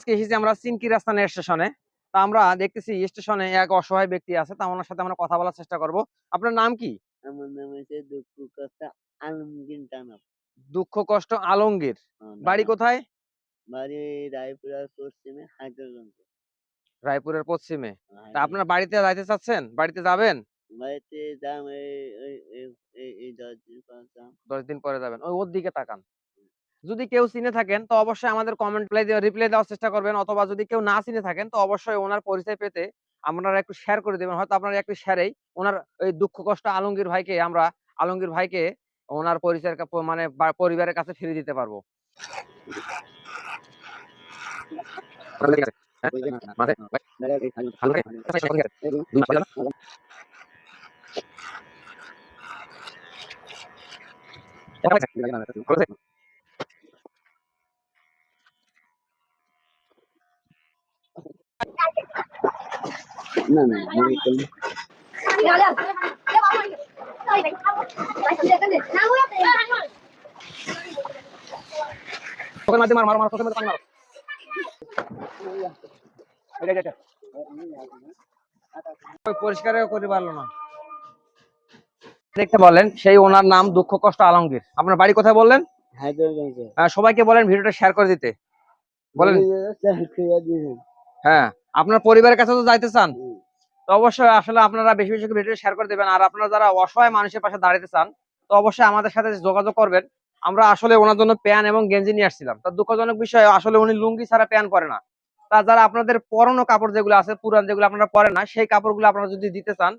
আজকে এসেছি আমরা সিনকি রাস্তানের স্টেশনে তা আমরা দেখতেছি স্টেশনে এক অসহায় ব্যক্তি আছে তা ওনার সাথে আমরা কথা বলার চেষ্টা করব। আপনার নাম কি? আমার নাম হচ্ছে দুঃখু কস্তা আলমগীর দুঃখ কষ্ট আলমগীর। বাড়ি কোথায়? বাড়ি রায়পুরার পশ্চিমে হায়দ্রাবাদ রায়পুরের পশ্চিমে। তা আপনার বাড়িতে যাইতে চাচ্ছেন? বাড়িতে যাবেন? বাড়িতে দাম এই দশ দিন পরে যাবেন। ওই ওর দিকে তাকান। যদি কেউ চিনে থাকেন, তো অবশ্যই আমাদের কমেন্ট রিপ্লাই দেওয়ার চেষ্টা করবেন। অথবা যদি কেউ না চিনে থাকেন, তো অবশ্যই ওনার পরিচয় পেতে আপনারা একটু শেয়ার করে দেবেন। হয়তো আপনারা একটু শেয়ারেই ওনার এই দুঃখ কষ্ট আলমগীর ভাইকে আমরা, আলমগীর ভাইকে ওনার পরিচয়ের মানে পরিবারের কাছে ফিরে দিতে পারব। না না করলে মারো মারো মারো পানি মারো। এটা, এটা, এটা। পরিষ্কার করে পারল না। দেখতে বলেন সেই ওনার নাম দুঃখ কষ্ট আলমগীর। আপনার বাড়ি কোথায় বললেন? সবাইকে বলেন ভিডিওটা শেয়ার করে দিতে। বলেন। হ্যাঁ আপনার পরিবারের কাছে তো যাইতে চান। তো অবশ্যই আসলে আপনারা বেশি বেশি ভিডিও শেয়ার করে দেবেন। আর আপনারা যারা অসহায় মানুষের পাশে দাঁড়াতে চান তো অবশ্যই আমাদের সাথে যোগাযোগ করবেন। আমরা আসলে ওনার জন্য প্যান এবং গেঞ্জি নিয়ে আসছিলাম। তার দুঃখজনক বিষয় আসলে উনি লুঙ্গি ছাড়া প্যান করে না। তা যারা আপনাদের পরনো কাপড় যেগুলো আছে পুরান যেগুলো আপনারা পরে না সেই কাপড়গুলো আপনারা যদি দিতে চান